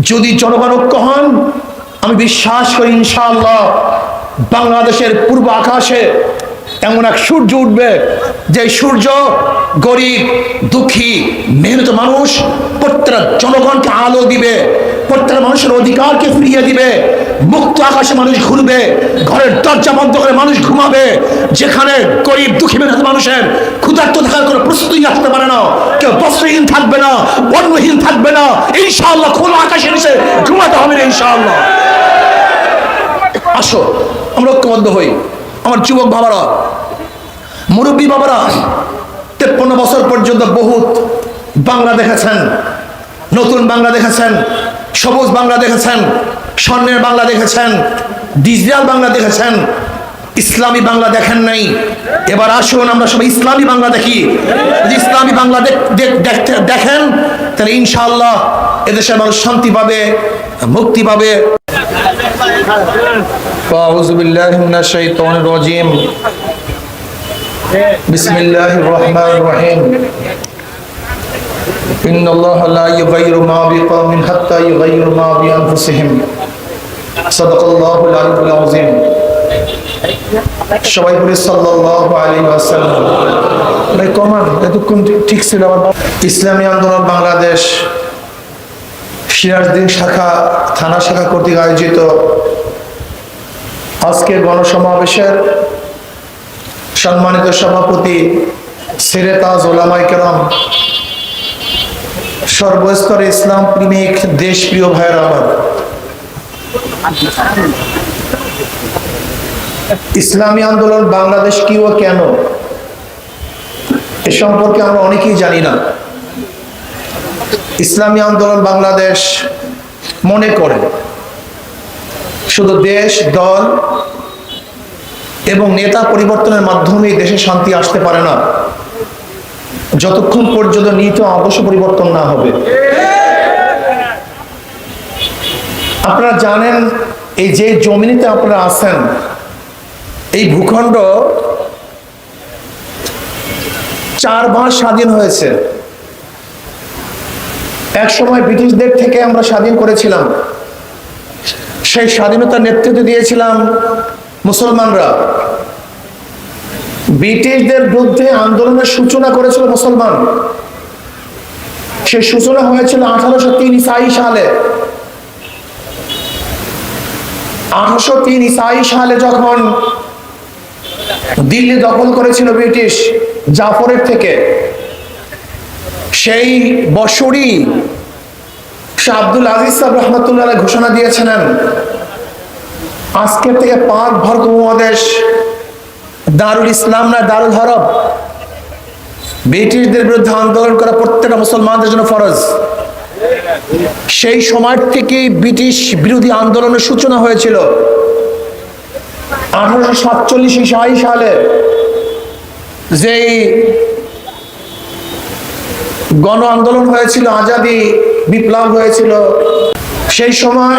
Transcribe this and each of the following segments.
যদি জনগণ ঐক্য হন আমি বিশ্বাস করি ইনশাআল্লাহ বাংলাদেশের পূর্ব আকাশে এমন এক সূর্য উঠবে যে সূর্য গরিব, দুঃখী, মেহনত মানুষ প্রত্যেকটা জনগণকে আলো দিবে প্রত্যেক মানুষের অধিকারকে ফিরিয়ে দিবে, মুক্ত আকাশে মানুষ ঘুরবে, ঘরের দরজা বন্ধ করে মানুষ ঘুমাবে, যেখানে গরিব, দুঃখী, মেহনত মানুষের ক্ষুধার্ত থাকার কোনো প্রস্তুতি আসতে পারে না, কেউ বস্ত্রহীন থাকবে না অন্নহীন থাকবে না, ইনশাআল্লাহ খোলা আকাশে এসে ঘুমাতে হবে না, ইনশাআল্লাহ। আসো, আমরা ঐক্যবদ্ধ হই। আমার যুবক বাবারা, মুরব্বী বাবারা, তেপ্পন্ন বছর পর্যন্ত বহুত বাংলা দেখেছেন, নতুন বাংলা দেখেছেন, সবুজ বাংলা দেখেছেন, স্বর্ণের বাংলা দেখেছেন, ডিজিটাল বাংলা দেখেছেন, ইসলামী বাংলা দেখেন নাই। এবার আসুন আমরা সবাই ইসলামী বাংলা দেখি। যদি ইসলামী বাংলা দেখেন, তাহলে ইনশাআল্লাহ এদেশের মানুষ শান্তি পাবে, মুক্তি পাবে। أعوذ بالله من الشيطان الرجيم بسم الله الرحمن الرحيم إن الله لا يغير ما بقوم حتى يغير ما بأنفسهم صدق الله العلي العظيم সবাই বলে সাল্লাল্লাহু আলাইহি ওয়াসাল্লাম ভাই কমান এতক্ষণ ঠিক ছিল আমার ইসলামী আন্দোলন বাংলাদেশ সিরাজদিন শাখা থানা শাখা কর্তৃক আয়োজিত আজকের গণসমাবেশের সম্মানিত সভাপতি সিরেতাজ ওলামাই কেরাম সর্বস্তরে ইসলাম প্রেমিক দেশপ্রিয় ভাইয়ের আমার ইসলামী আন্দোলন বাংলাদেশ কি ও কেন? এ সম্পর্কে আমরা অনেকেই জানি না। ইসলামী আন্দোলন বাংলাদেশ মনে করে। শুধু দেশ, দল এবং নেতা পরিবর্তনের মাধ্যমে দেশে শান্তি আসতে পারে না। যতক্ষণ পর্যন্ত নীতি অবশ্য পরিবর্তন না হবে। আপনারা জানেন, এই যে জমিনিতে আপনারা আছেন, এই ভূখণ্ড চারবার স্বাধীন হয়েছে। এক সময় ব্রিটিশদের থেকে আমরা স্বাধীন করেছিলাম। সেই স্বাধীনতার নেতৃত্ব দিয়েছিলাম মুসলমানরা। ব্রিটিশদের বিরুদ্ধে আন্দোলনের সূচনা করেছিল মুসলমান। সেই সূচনা হয়েছিল আঠারোশো তিন ইসাই সালে। আঠারোশো তিন ইসাই সালে যখন দিল্লি দখল করেছিল ব্রিটিশ জাফরের থেকে, সেই বছরই শাহ আব্দুল আজিজ সাহেব রহমতুল্লাহ ঘোষণা দিয়েছিলেন আজকের থেকে পাক ভারত উপমহাদেশ, দারুল ইসলাম না দারুল হরব? ব্রিটিশদের বিরুদ্ধে আন্দোলন করা প্রত্যেকটা মুসলমানদের জন্য ফরজ। সেই সময় থেকে ব্রিটিশ বিরোধী আন্দোলনের সূচনা হয়েছিল। আঠারোশো সাতচল্লিশ ইসাই সালে যেই গণ আন্দোলন হয়েছিল আজাদি বিপ্লব হয়েছিল। সেই সময়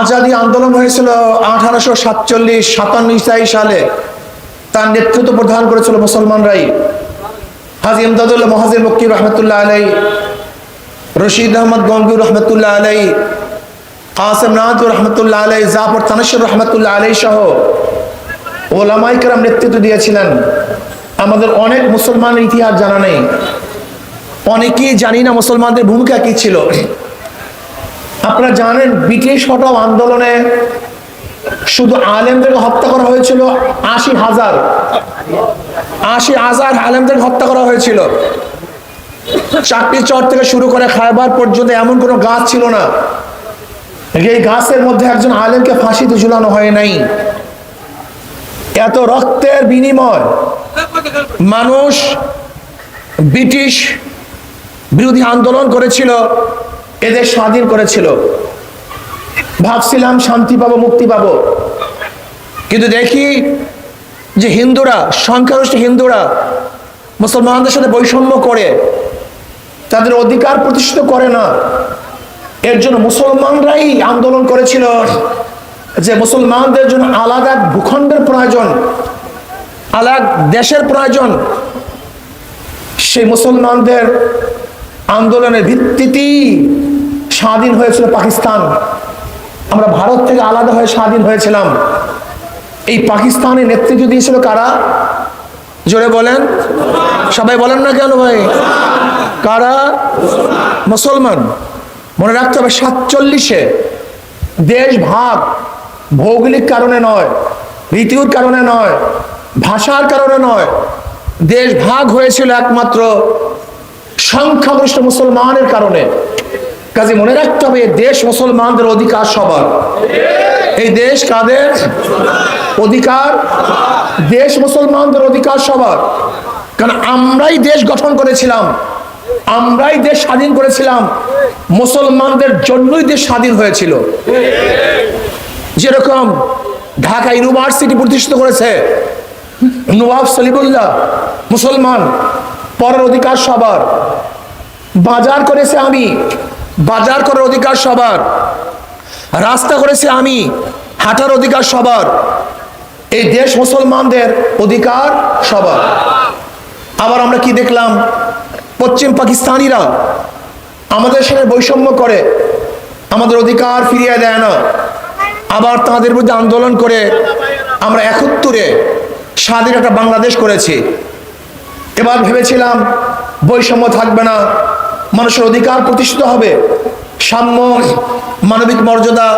আজাদি আন্দোলন হয়েছিল আঠারোশো সাতচল্লিশ, সাতান্ন ইসাই সালে। তার নেতৃত্ব প্রদান করেছিল মুসলমানরাই। হাজি ইমদাদুল্লাহ মহাজির মক্কি রহমতুল্লাহ আলাই রশিদ আহমদ গঙ্গুর রহমতুল্লাহ আলাই কাসেম নাহাদুর রহমতুল্লাহ আলাই জাফর তানসির রহমতুল্লাহ আলাই সহ ওলামাই কেরাম নেতৃত্ব দিয়েছিলেন। আমাদের অনেক মুসলমানের ইতিহাস জানা নেই। অনেকেই জানি না মুসলমানদের ভূমিকা কি ছিল। আপনারা জানেন, ব্রিটিশ হটাও আন্দোলনে শুধু আলেমদেরকে হত্যা করা হয়েছিল, আশি হাজার। আশি হাজার আলেমদেরকে হত্যা করা হয়েছিল। চাকরি চর থেকে শুরু করে খাইবার পর্যন্ত এমন কোনো গাছ ছিল না। এই গাছের মধ্যে একজন আলেমকে ফাঁসিতে ঝুলানো হয় নাই। এত রক্তের বিনিময় মানুষ ব্রিটিশ বিরোধী আন্দোলন করেছিল এদের স্বাধীন করেছিল। ভাবছিলাম শান্তি পাবো, মুক্তি পাবো। কিন্তু দেখি যে হিন্দুরা, সংখ্যাগরিষ্ঠ হিন্দুরা মুসলমানদের সাথে বৈষম্য করে, তাদের অধিকার প্রতিষ্ঠিত করে না। এর জন্য মুসলমানরাই আন্দোলন করেছিল। যে মুসলমানদের জন্য আলাদা ভূখণ্ডের প্রয়োজন, আলাদা দেশের প্রয়োজন, সেই মুসলমানদের আন্দোলনের ভিত্তিতেই স্বাধীন হয়েছিল পাকিস্তান। আমরা ভারত থেকে আলাদা হয়ে স্বাধীন হয়েছিলাম। এই পাকিস্তানের নেতৃত্ব দিয়েছিল কারা? জোরে বলেন। সবাই বলেন না কেন ভাই? কারা? মুসলমান। মনে রাখতে হবে সাতচল্লিশে দেশ ভাগ ভৌগোলিক কারণে নয়, ঋতুর কারণে নয়, ভাষার কারণে নয়, দেশ ভাগ হয়েছিল একমাত্র সংখ্যাগরিষ্ঠ মুসলমানের কারণে। কাজে মনে রাখতে হবে, দেশ মুসলমানদের অধিকার সবার। এই দেশ কাদের? অধিকার? দেশ মুসলমানদের অধিকার সবার। কারণ আমরাই দেশ গঠন করেছিলাম, আমরাই দেশ স্বাধীন করেছিলাম, মুসলমানদের জন্যই দেশ স্বাধীন হয়েছিল। যেরকম ঢাকা ইউনিভার্সিটি প্রতিষ্ঠিত করেছে নবাব সলিমুল্লাহ, মুসলমান পরের অধিকার সবার, বাজার করেছে আমি, বাজার করার অধিকার সবার, রাস্তা করেছে আমি, হাঁটার অধিকার সবার, এই দেশ মুসলমানদের অধিকার সবার। আবার আমরা কি দেখলাম? পশ্চিম পাকিস্তানিরা আমাদের সাথে বৈষম্য করে, আমাদের অধিকার ফিরিয়ে দেয় না। আবার তাদের বিরুদ্ধে আন্দোলন করে আমরা একত্তরে স্বাধীন একটা বাংলাদেশ করেছি। এবার ভেবেছিলাম বৈষম্য থাকবে না, মানুষের অধিকার প্রতিষ্ঠিত হবে। সাম্য, মানবিক মর্যাদা,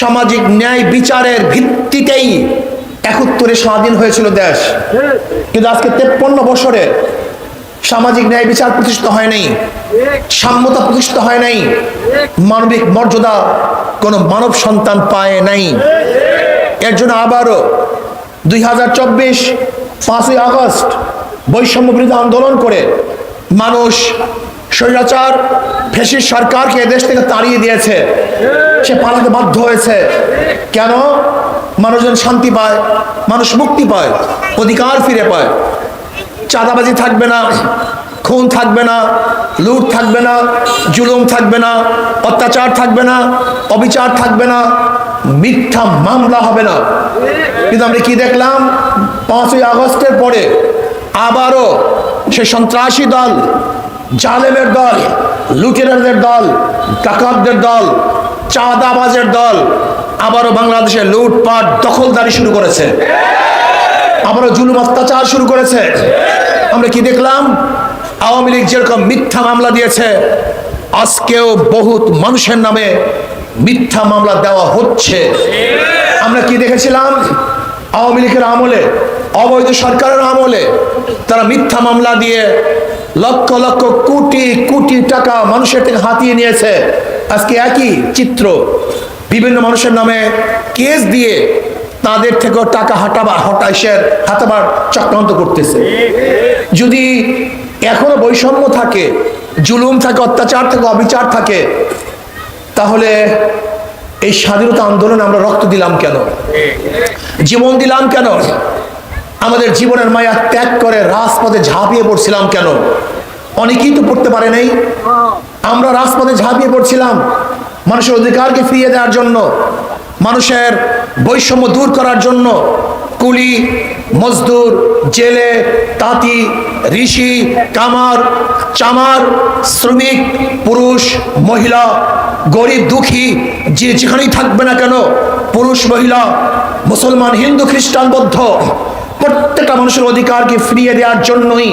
সামাজিক ন্যায় বিচারের ভিত্তিতেই একত্তরে স্বাধীন হয়েছিল দেশ। কিন্তু আজকে তেপ্পন্ন বছরে সামাজিক ন্যায় বিচার প্রতিষ্ঠিত হয় নাই, সাম্যতা প্রতিষ্ঠিত হয় নাই, মানবিক মর্যাদা কোনো মানব সন্তান পায় নাই। এর জন্য আবারও দুই হাজার চব্বিশ পাঁচই আগস্ট বৈষম্য বিরোধী আন্দোলন করে মানুষ স্বৈরাচার ফেসির সরকারকে এদেশ থেকে তাড়িয়ে দিয়েছে। সে পালাতে বাধ্য হয়েছে। কেন? মানুষজন শান্তি পায়, মানুষ মুক্তি পায়, অধিকার ফিরে পায়। চাঁদাবাজি থাকবে না, খুন থাকবে না, লুট থাকবে না, জুলুম থাকবে না, অত্যাচার থাকবে না, অবিচার থাকবে না, মিথ্যা মামলা হবে না। কিন্তু আমরা কি দেখলাম? পাঁচই আগস্টের পরে আবারও সে সন্ত্রাসী দল, জালেমের দল লুটেরারদের দল, ডাকাতদের দল, চাঁদাবাজের দল আবারও বাংলাদেশে লুটপাট দখলদারি শুরু করেছে। আবারও জুলুম অত্যাচার শুরু করেছে। আমরা কি দেখলাম? আওয়ামী লীগ যেরকম মিথ্যা মামলা দিয়েছে, আজকেও বহুত মানুষের নামে মিথ্যা মামলা দেওয়া হচ্ছে। আমরা কি দেখেছিলাম? আওয়ামী লীগের আমলে, অবৈধ সরকারের আমলে তারা মিথ্যা মামলা দিয়ে লক্ষ লক্ষ কোটি কোটি টাকা মানুষের থেকে হাতিয়ে নিয়েছে। আজকে একই চিত্র, বিভিন্ন মানুষের নামে কেস দিয়ে তাদের থেকেও টাকা হাঁটাবা হটাইসের হাতাবার চক্রান্ত করতেছে। যদি এখনও বৈষম্য থাকে, জুলুম থাকে, অত্যাচার থাকে, অবিচার থাকে, তাহলে এই স্বাধীনতা আন্দোলনে আমরা রক্ত দিলাম কেন? জীবন দিলাম কেন? আমাদের জীবনের মায়া ত্যাগ করে রাজপথে ঝাঁপিয়ে পড়ছিলাম কেন? অনেকেই তো পড়তে পারে নাই। আমরা রাজপথে ঝাঁপিয়ে পড়ছিলাম মানুষের অধিকারকে ফিরিয়ে দেওয়ার জন্য। মানুষের বৈষম্য দূর করার জন্য কুলি, মজদুর, জেলে, তাঁতি, ঋষি, কামার, চামার, শ্রমিক, পুরুষ, মহিলা, গরিব, দুঃখী, যে যেখানেই থাকবে না কেন, পুরুষ, মহিলা, মুসলমান, হিন্দু, খ্রিস্টান, বৌদ্ধ, প্রত্যেকটা মানুষের অধিকারকে ফিরিয়ে দেওয়ার জন্যই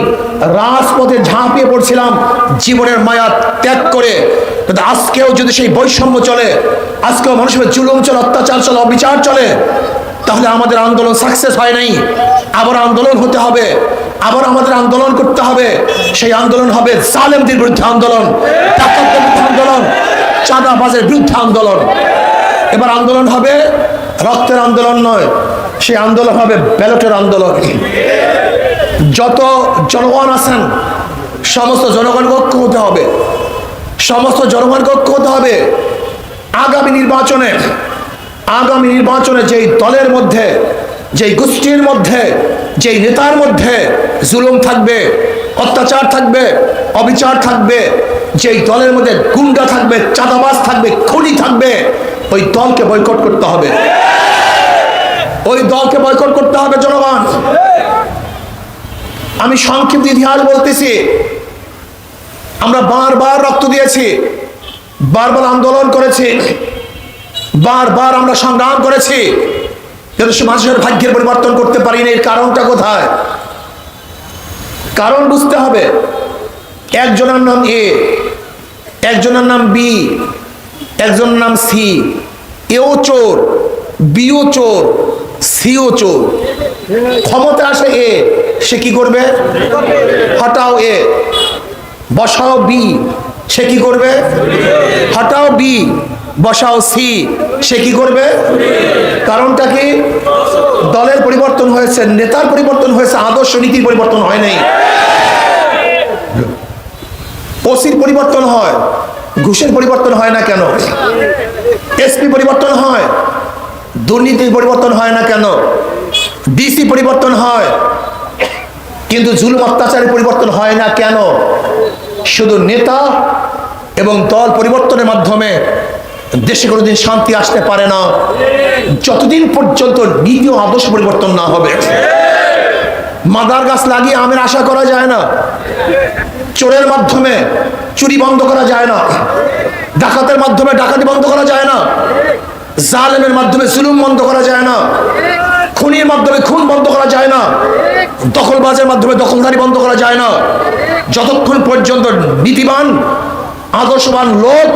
রাজপথে ঝাঁপিয়ে পড়ছিলাম, জীবনের মায়া ত্যাগ করে। কিন্তু আজকেও যদি সেই বৈষম্য চলে, আজকেও মানুষের জুলুম চলে, অত্যাচার চলে, অবিচার চলে, তাহলে আমাদের আন্দোলন সাকসেস হয় নাই। আবার আন্দোলন হতে হবে, আবার আমাদের আন্দোলন করতে হবে। সেই আন্দোলন হবে জালেমদের বিরুদ্ধে আন্দোলন, ডাকাতদের আন্দোলন, চাঁদাবাজের বিরুদ্ধে আন্দোলন। এবার আন্দোলন হবে রক্তের আন্দোলন নয়, সেই আন্দোলন হবে ব্যালটের আন্দোলন। যত জনগণ আছেন, সমস্ত জনগণকে ঐক্য হতে হবে। সমস্ত জনগণকে ঐক্য হতে হবে। আগামী নির্বাচনে আগামী নির্বাচনে যেই দলের মধ্যে, যেই গোষ্ঠীর মধ্যে, যেই নেতার মধ্যে জুলুম থাকবে, অত্যাচার থাকবে, অবিচার থাকবে, যেই দলের মধ্যে গুন্ডা থাকবে, চাঁদাবাজ থাকবে, খুনি থাকবে, ওই দলকে বয়কট করতে হবে। ওই দলকে বয়কট করতে হবে জনগণ। আমি সংক্ষিপ্ত ইতিহাস বলতেছি। আমরা বারবার রক্ত দিয়েছি, বারবার আন্দোলন করেছি, বারবার আমরা সংগ্রাম করেছি কিন্তু মানুষের ভাগ্যের পরিবর্তন করতে পারিনি এর কারণটা কোথায়? কারণ বুঝতে হবে, একজনের নাম এ, একজনের নাম বি, একজনের নাম সি, এও চোর, বিও চোর, সিও চোর। ক্ষমতা আসে এ, সে কি করবে? হটাও এ। বসাও বি সে কি করবে? হটাও বি বসাও সি সে কি করবে? কারণটা কি? দলের পরিবর্তন হয়েছে, নেতার পরিবর্তন হয়েছে, আদর্শ নীতির পরিবর্তন হয় নাই। ওসির পরিবর্তন হয়, ঘুষের পরিবর্তন হয় না কেন? এসপি পরিবর্তন হয়, দুর্নীতির পরিবর্তন হয় না কেন? ডিসি পরিবর্তন হয় কিন্তু জুলুম অত্যাচারের পরিবর্তন হয় না কেন? শুধু নেতা এবং দল পরিবর্তনের মাধ্যমে দেশে কোনোদিন শান্তি আসতে পারে না। যতদিন পর্যন্ত নীতি আদর্শ পরিবর্তন না হবে। মাদার গাছ লাগিয়ে আমের আশা করা যায় না। চোরের মাধ্যমে চুরি বন্ধ করা যায় না। ডাকাতের মাধ্যমে ডাকাতি বন্ধ করা যায় না। জালেমের মাধ্যমে জুলুম বন্ধ করা যায় না। খুনির মাধ্যমে খুন বন্ধ করা যায় না। দখলবাজের মাধ্যমে দখলদারি বন্ধ করা যায় না। যতক্ষণ পর্যন্ত নীতিবান, আদর্শবান লোক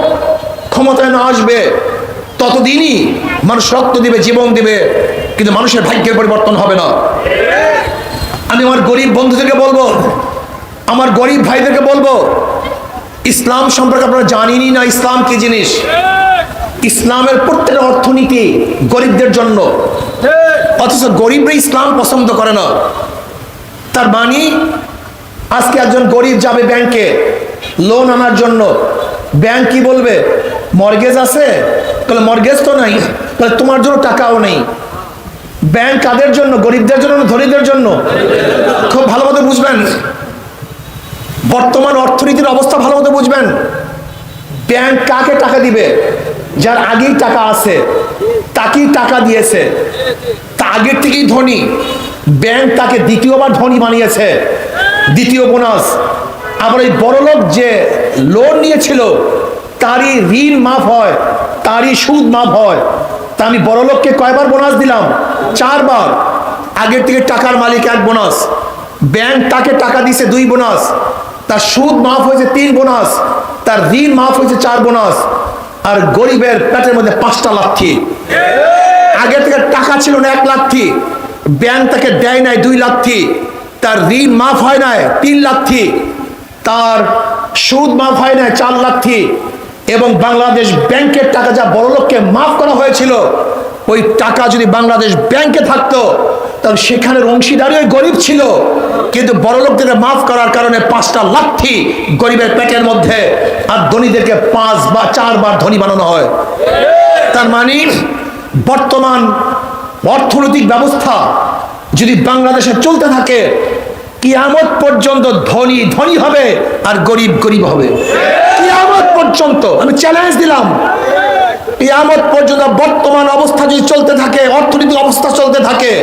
ক্ষমতায় না আসবে, ততদিনই মানুষ রক্ত দিবে, জীবন দিবে, কিন্তু মানুষের ভাগ্যের পরিবর্তন হবে না। আমি আমার গরিব বন্ধুদেরকে বলব, আমার গরিব ভাইদেরকে বলব, ইসলাম সম্পর্কে আপনারা জানিনি না ইসলাম কি জিনিস? ইসলামের প্রত্যেকটা অর্থনীতি গরিবদের জন্য। অথচ গরিবরা ইসলাম পছন্দ করে না। তার বাণী আজকে একজন গরিব যাবে ব্যাংকে, লোন আনার জন্য। ব্যাংক কি বলবে? মর্গেজ আছে? তাহলে মর্গেজ তো নাই। তাহলে তোমার জন্য টাকাও নেই। ব্যাংক কাদের জন্য? গরিবদের জন্য ধনীদের জন্য? খুব ভালো মতো বুঝবেন। বর্তমান অর্থনীতির অবস্থা ভালো মতো বুঝবেন। ব্যাংক কাকে টাকা দিবে? যার আগেই টাকা আছে, তাকেই টাকা দিয়েছে। আগের থেকেই ধনী। ব্যাংক তাকে দ্বিতীয়বার ধনী বানিয়েছে। দ্বিতীয় বোনাস। আবার এই বড়লোক যে লোন নিয়েছিল, তারই ঋণ মাফ হয়, তারই সুদ মাফ হয়। তা আমি বড়লোককে কয়বার বোনাস দিলাম? চারবার। আগের থেকে টাকার মালিক এক বোনাস। ব্যাংক তাকে টাকা দিছে দুই বোনাস। তার সুদ মাফ হয়েছে তিন বোনাস। তার ঋণ মাফ হয়েছে চার বোনাস। আর গরিবের পেটের মধ্যে পাঁচটা লাথি আগে থেকে টাকা ছিল না, এক লাথি। ব্যাংক তাকে দেয় নাই দুই লাথি। তার ঋণ মাফ হয় নাই, তিন লাথি। তার সুদ মাফ হয় নাই, চার লাথি। এবং বাংলাদেশ ব্যাংকের টাকা যা বড় লোককে মাফ করা হয়েছিল, ওই টাকা যদি বাংলাদেশ ব্যাংকে থাকতো তাহলে সেখানের অংশীদারি ওই গরিব ছিল। কিন্তু বড় লোকদেরকে মাফ করার কারণে পাঁচটা লাথি গরিবের পেটের মধ্যে, আর ধনীদেরকে পাঁচ বা চারবার ধনী বানানো হয়। তার মানে বর্তমান অর্থনৈতিক ব্যবস্থা যদি বাংলাদেশে চলতে থাকে, কিয়ামত পর্যন্ত ধনী ধনী হবে আর গরিব গরিব হবে। কিয়ামত পর্যন্ত, আমি চ্যালেঞ্জ দিলাম। কিয়ামত পর্যন্ত বর্তমান অবস্থা যদি চলতে থাকে, অর্থনৈতিক অবস্থা চলতে থাকে,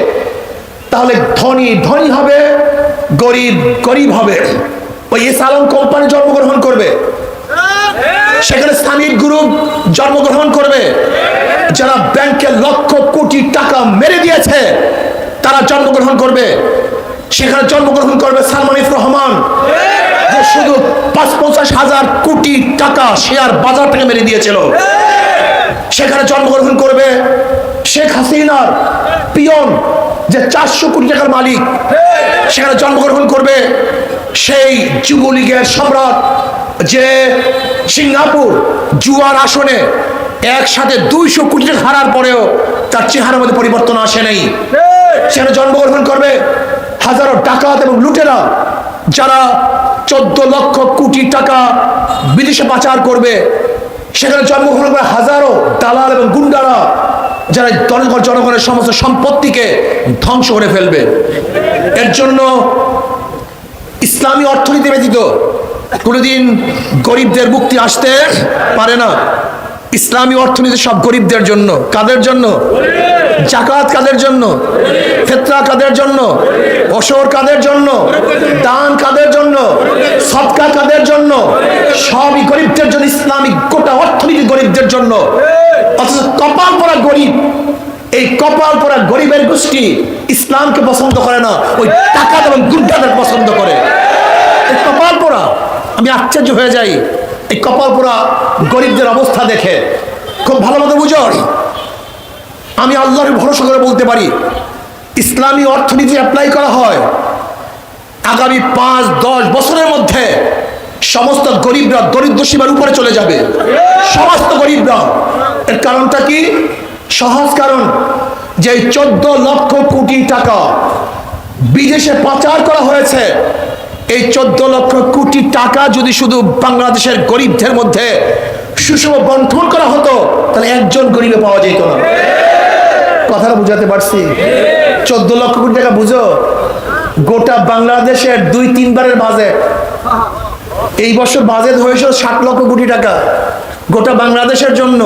তাহলে ধনী ধনী হবে, গরিব গরিব হবে। ওই এস আলম কোম্পানি জন্মগ্রহণ করবে। সেখানে স্থানীয় গ্রুপ জন্মগ্রহণ করবে। যারা ব্যাংকে লক্ষ কোটি টাকা মেরে দিয়েছে, তারা জন্মগ্রহণ করবে। সেখানে জন্মগ্রহণ করবে সালমানিফ রহমান। যে শুধু পাঁচ পঞ্চাশ হাজার কোটি টাকা শেয়ার বাজার থেকে মেরে দিয়েছিল। সেখানে জন্মগ্রহণ করবে শেখ হাসিনার পিয়ন, যে চারশো কোটি টাকার মালিক। সেখানে জন্মগ্রহণ করবে সেই যুবলীগের সম্রাট, যে সিঙ্গাপুর জুয়ার আসনে একসাথে দুইশো কোটি টাকা হারার পরেও তার চেহারার মধ্যে পরিবর্তন আসে নাই। সেখানে জন্মগ্রহণ করবে হাজারো ডাকাত এবং লুটেরা, যারা চোদ্দ লক্ষ কোটি টাকা বিদেশে পাচার করবে। সেখানে জন্মগ্রহণ করে হাজারো দালাল এবং গুন্ডারা, যারা জনগণ জনগণের সমস্ত সম্পত্তিকে ধ্বংস করে ফেলবে। এর জন্য ইসলামী অর্থনীতি ব্যতীত কোনোদিন গরিবদের মুক্তি আসতে পারে না। ইসলামী অর্থনীতি সব গরিবদের জন্য। কাদের জন্য? জাকাত কাদের জন্য? ফেতরা কাদের জন্য? ওসর কাদের জন্য? দান কাদের জন্য? সৎকা কাদের জন্য? সবই গরিবদের জন্য ইসলামিক গোটা অর্থনীতি গরিবদের জন্য। অথচ কপাল পরা গরিব, এই কপাল পরা গরিবের গোষ্ঠী ইসলামকে পছন্দ করে না, ওই টাকা এবং গুন্ডাদের পছন্দ করে। কপাল পরা, আমি আশ্চর্য হয়ে যাই। এই কপাল পোড়া গরিবদের অবস্থা দেখে খুব ভালো মতো বুঝো আমি আল্লাহর ভরসা করে বলতে পারি, ইসলামী অর্থনীতি অ্যাপ্লাই করা হয়। আগামী পাঁচ, দশ বছরের মধ্যে সমস্ত গরিবরা দরিদ্র সীমার উপরে চলে যাবে। সমস্ত গরিবরা। এর কারণটা কি? সহজ কারণ যে চোদ্দ লক্ষ কোটি টাকা বিদেশে পাচার করা হয়েছে এই চোদ্দ লক্ষ কোটি টাকা যদি শুধু বাংলাদেশের গরিবদের মধ্যে সুষম বন্টন করা হতো, তাহলে একজন গরিবে পাওয়া যেত না। কথাটা বুঝাতে পারছি? চোদ্দ লক্ষ কোটি টাকা বুঝো? গোটা বাংলাদেশের দুই তিনবারের বাজেট এই বছর বাজেট হয়েছিল ষাট লক্ষ কোটি টাকা। গোটা বাংলাদেশের জন্য।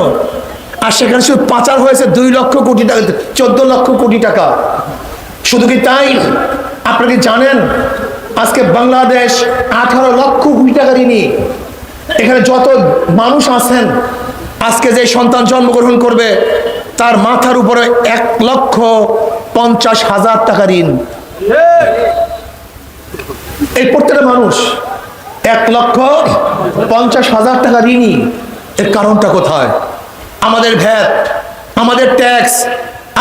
আর সেখানে শুধু পাচার হয়েছে দুই লক্ষ কোটি টাকা, চোদ্দ লক্ষ কোটি টাকা। শুধু কি তাই? আপনারা কি জানেন? আজকে বাংলাদেশ আঠারো লক্ষ কোটি টাকা ঋণী। এখানে যত মানুষ আছেন, আজকে যে সন্তান জন্মগ্রহণ করবে, তার মাথার উপরে এক লক্ষ পঞ্চাশ হাজার টাকা ঋণ। এই প্রত্যেকটা মানুষ এক লক্ষ পঞ্চাশ হাজার টাকা ঋণই এর কারণটা কোথায়? আমাদের ভ্যাট, আমাদের ট্যাক্স,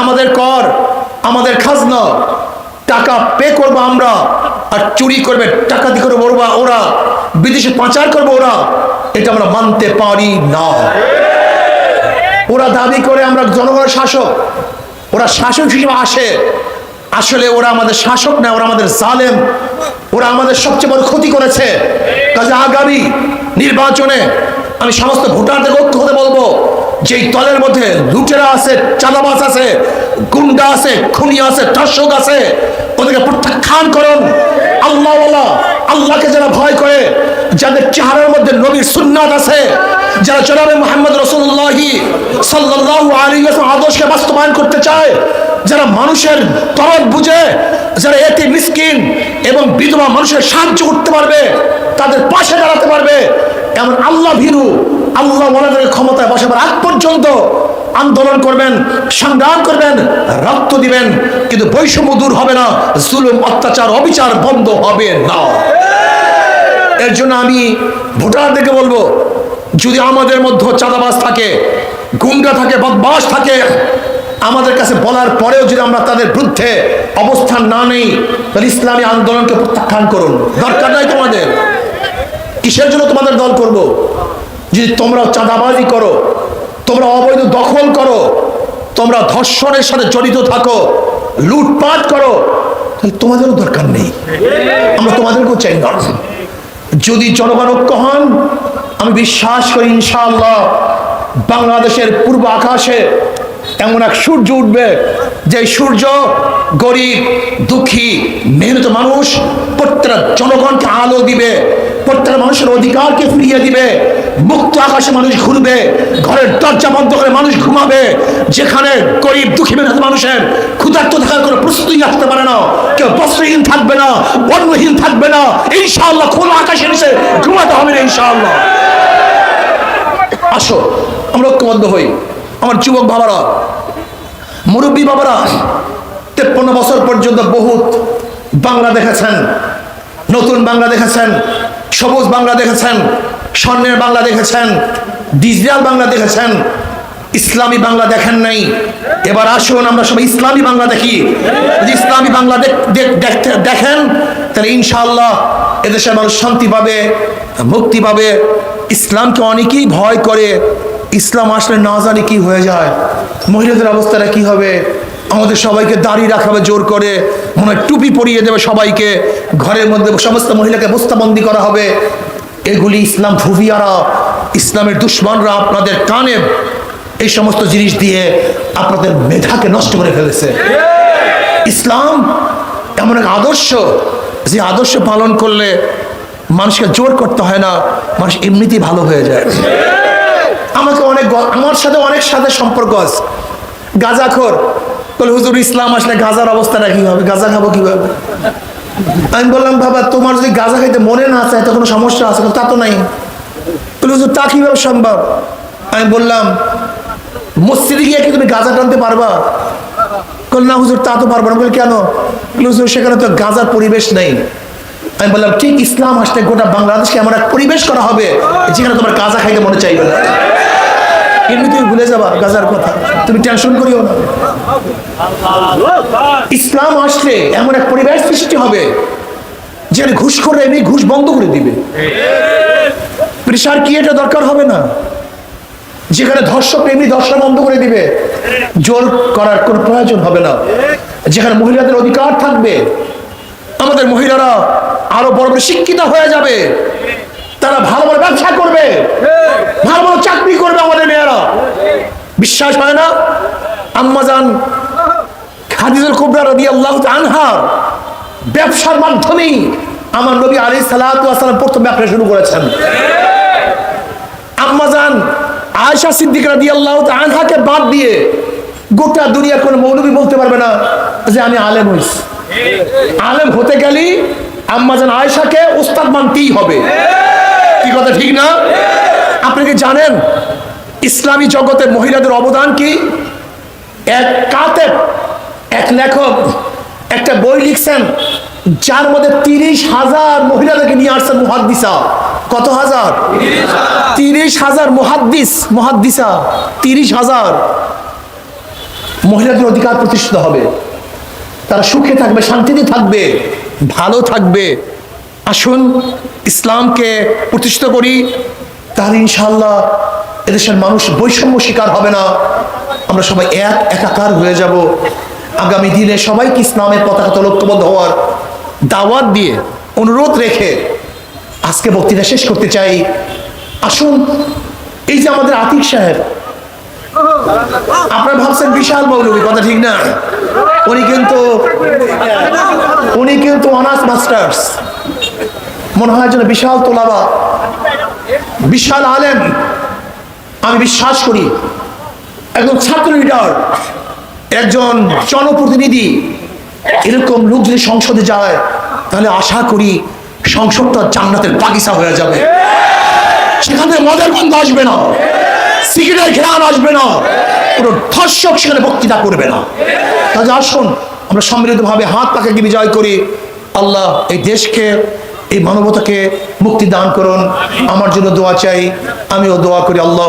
আমাদের কর, আমাদের খাজনা টাকা পে করব আমরা। আর চুরি করবে, টাকা দিয়ে করব ওরা ওরা। বিদেশে পাচার করব ওরা। এটা আমরা মানতে পারি না। ওরা দাবি করে আমরা জনগণের শাসক। ওরা শাসক হিসেবে আসে। আসলে ওরা আমাদের শাসক না, ওরা আমাদের জালেম। ওরা আমাদের সবচেয়ে বড় ক্ষতি করেছে। কাজে আগামী নির্বাচনে আমি সমস্ত ভোটারদের ঐক্য হতে বলব। যে এই দলের মধ্যে লুটেরা আছে, চাঁদাবাজ আছে, গুন্ডা আছে, খুনি আছে দর্শক আছে, ওদেরকে প্রত্যাখ্যান করুন। আল্লাহ আল্লাহকে যারা ভয় করে, যাদের চেহারার মধ্যে নবীর সুন্নাত আছে, যারা জনাবে মোহাম্মদ রসুল্লাহি সাল্লাহ আলী আদর্শকে বাস্তবায়ন করতে চায়, যারা মানুষের তরফ বুঝে, যারা এতে মিসকিন এবং বিধবা মানুষের সাহায্য করতে পারবে, তাদের পাশে দাঁড়াতে পারবে, এমন আল্লাহ ভীরু আল্লাহ ওনাদের ক্ষমতায় বসাবার আগ পর্যন্ত আন্দোলন করবেন, সংগ্রাম করবেন, রক্ত দিবেন, কিন্তু বৈষম্য দূর হবে না, জুলুম, অত্যাচার, অবিচার বন্ধ হবে না। এর জন্য আমি ভোটারদেরকে বলব, যদি আমাদের মধ্যে চাঁদাবাজ থাকে, গুন্ডা থাকে বদমাস থাকে, আমাদের কাছে বলার পরেও যদি আমরা তাদের বিরুদ্ধে অবস্থান না নেই, তাহলে ইসলামী আন্দোলনকে প্রত্যাখ্যান করুন। দরকার নাই তোমাদের। কিসের জন্য তোমাদের দল করব? যদি তোমরা চাঁদাবাজি করো, তোমরা অবৈধ দখল করো, তোমরা ধর্ষণের সাথে জড়িত থাকো, লুটপাট করো, তাহলে তোমাদেরও দরকার নেই। আমরা তোমাদেরকেও চাই না। যদি জনগণ ঐক্য হন, আমি বিশ্বাস করি ইনশাআল্লাহ, বাংলাদেশের পূর্ব আকাশে এমন এক সূর্য উঠবে যে সূর্য গরিব, দুঃখী, মেহনত মানুষ প্রত্যেক জনগণকে আলো দিবে প্রত্যেক মানুষের অধিকারকে ফিরিয়ে দিবে, মুক্ত আকাশে মানুষ ঘুরবে, ঘরের দরজা বন্ধ করে মানুষ ঘুমাবে, যেখানে গরিব, দুঃখী, মেহনত মানুষের ক্ষুধার্ত থাকার কোনো প্রস্তুতি আসতে পারে না, কেউ বস্ত্রহীন থাকবে না, বর্ণহীন থাকবে না, ইনশাআল্লাহ খোলা আকাশে নিচে ঘুমাতে হবে না, ইনশাআল্লাহ। আসো, আমরা ঐক্যবদ্ধ হই। আমার যুবক বাবারা, মুরব্বী বাবারা, তেপ্পন্ন বছর পর্যন্ত বহুত বাংলা দেখেছেন, নতুন বাংলা দেখেছেন, সবুজ বাংলা দেখেছেন, স্বর্ণের বাংলা দেখেছেন, ডিজিটাল বাংলা দেখেছেন, ইসলামী বাংলা দেখেন নাই। এবার আসুন আমরা সবাই ইসলামী বাংলা দেখি। যদি ইসলামী বাংলা দেখেন, তাহলে ইনশাআল্লাহ এদেশের মানুষ শান্তি পাবে, মুক্তি পাবে। ইসলামকে অনেকেই ভয় করে ইসলাম আসলে না জানি কি হয়ে যায়। মহিলাদের অবস্থাটা কি হবে? আমাদের সবাইকে দাঁড়িয়ে রাখাবে জোর করে। মনে হয় টুপি পরিয়ে দেবে সবাইকে। ঘরের মধ্যে সমস্ত মহিলাকে বস্তাবন্দি করা হবে। এগুলি ইসলাম ভুভিয়ারা ইসলামের দুশ্মনরা আপনাদের কানে এই সমস্ত জিনিস দিয়ে আপনাদের মেধাকে নষ্ট করে ফেলেছে। ইসলাম এমন এক আদর্শ, যে আদর্শ পালন করলে মানুষকে জোর করতে হয় না, মানুষ এমনিতেই ভালো হয়ে যায়। আমাকে অনেক আমার সাথে অনেক সাথে সম্পর্ক আছে। গাজাখোর। বলে, হুজুর, ইসলাম আসলে গাঁজার অবস্থাটা কি হবে গাঁজা খাব কীভাবে? আমি বললাম, বাবা, তোমার যদি গাঁজা খাইতে মনে না চায় তো কোনো সমস্যা আছে? তা তো নাই। বলে, হুজুর, তা কীভাবে সম্ভব? আমি বললাম, মসজিদে গিয়ে কি তুমি গাঁজা টানতে পারবা? বল, না হুজুর, তা তো পারব না। বলে, কেন? হুজুর, সেখানে তো গাঁজার পরিবেশ নেই। আমি বললাম, ঠিক ইসলাম আসলে গোটা বাংলাদেশকে এমন এক পরিবেশ করা হবে, যেখানে তোমার গাঁজা খাইতে মনে চাইবে না। এমনি তুমি ভুলে যাবা গাজার কথা। তুমি টেনশন করিও না। ইসলাম আসলে এমন এক পরিবেশ সৃষ্টি হবে, যেখানে ঘুষ করে এমনি ঘুষ বন্ধ করে দিবে। প্রেশার কি এটা দরকার হবে না। যেখানে ধর্ষক এমনি ধর্ষণ বন্ধ করে দিবে, জোর করার কোনো প্রয়োজন হবে না। যেখানে মহিলাদের অধিকার থাকবে, আমাদের মহিলারা আরও বড় বড় শিক্ষিত হয়ে যাবে। তারা ভালো ভালো ব্যবসা করবে। ভালো ভালো চাকরি করবে আমাদের মেয়েরা। বিশ্বাস হয় না? আম্মাজান খাদিজুল কুবরা রবি আল্লাহ আনহার ব্যবসার মাধ্যমেই আমার নবী আলী সালাম প্রথম ব্যবসা শুরু করেছেন। আম্মাজান আয়সা সিদ্দিক রাদি আল্লাহ আনহাকে বাদ দিয়ে গোটা দুনিয়ার কোনো মৌলবী বলতে পারবে না যে আমি আলেম হইছি আলেম হতে গেলে আম্মাজান আয়সাকে উস্তাদ মানতেই হবে। কি কথা ঠিক না? আপনি কি জানেন ইসলামী জগতে মহিলাদের অবদান কি? এক কাতেব, এক লেখক, একটা বই লিখছেন, যার মধ্যে তিরিশ হাজার মহিলাদেরকে নিয়ে আসছেন মুহাদ্দিসা। কত হাজার? তিরিশ হাজার মুহাদ্দিস, মুহাদ্দিসা, তিরিশ হাজার। মহিলাদের অধিকার প্রতিষ্ঠিত হবে। তারা সুখে থাকবে, শান্তিতে থাকবে, ভালো থাকবে। আসুন, ইসলামকে প্রতিষ্ঠিত করি, তাহলে ইনশাল্লাহ এদেশের মানুষ বৈষম্য শিকার হবে না। আমরা সবাই এক, একাকার হয়ে যাব। আগামী দিনে সবাইকে ইসলামের পতাকা লক্ষ্যবদ্ধ হওয়ার দাওয়াত দিয়ে অনুরোধ রেখে আজকে বক্তৃতা শেষ করতে চাই। আসুন, এই যে আমাদের আতিক সাহেব, আপনার ভাবছেন বিশাল মৌলবী কথা ঠিক না? উনি কিন্তু উনি কিন্তু অনার্স মাস্টার্স মনে হয় যেন বিশাল তোলাবা, বিশাল আলেম। আমি বিশ্বাস করি, একজন ছাত্র লিডার একজন জনপ্রতিনিধি, এরকম লোক যদি সংসদে যায়, তাহলে আশা করি সংসদটা জান্নাতের বাগিচা হয়ে যাবে। সেখানে মদের গন্ধ আসবে না, সিগারেটের ঘেরান আসবে না, কোনো ধর্ষক সেখানে বক্তৃতা করবে না। কাজে আসুন, আমরা সম্মিলিতভাবে হাত পাখাকে বিজয় করি। আল্লাহ এই দেশকে এই মানবতাকে মুক্তি দান করুন। আমার জন্য দোয়া চাই আমিও দোয়া করি আল্লাহ